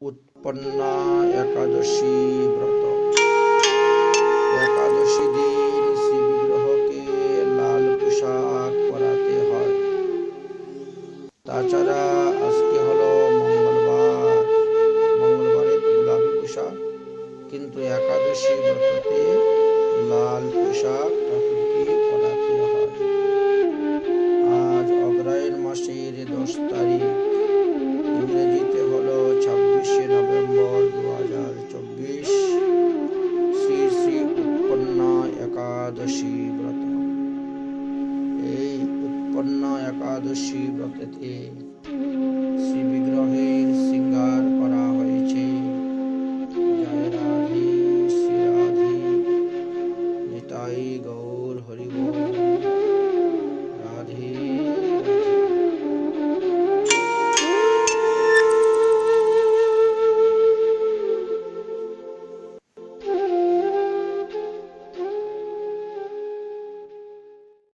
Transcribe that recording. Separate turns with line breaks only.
উৎপন্না একাদশী ব্রত। একাদশী দিন শ্রী বিগ্রহকে লাল পোশাক পরাতে হয়। তাছাড়া আজকে হলো মঙ্গলবার। মঙ্গলবারে তো গোলাপি পোশাক, কিন্তু একাদশী ব্রততে লাল পোশাক একাদশী ব্রত। এই উৎপন্ন একাদশী ব্রতেতে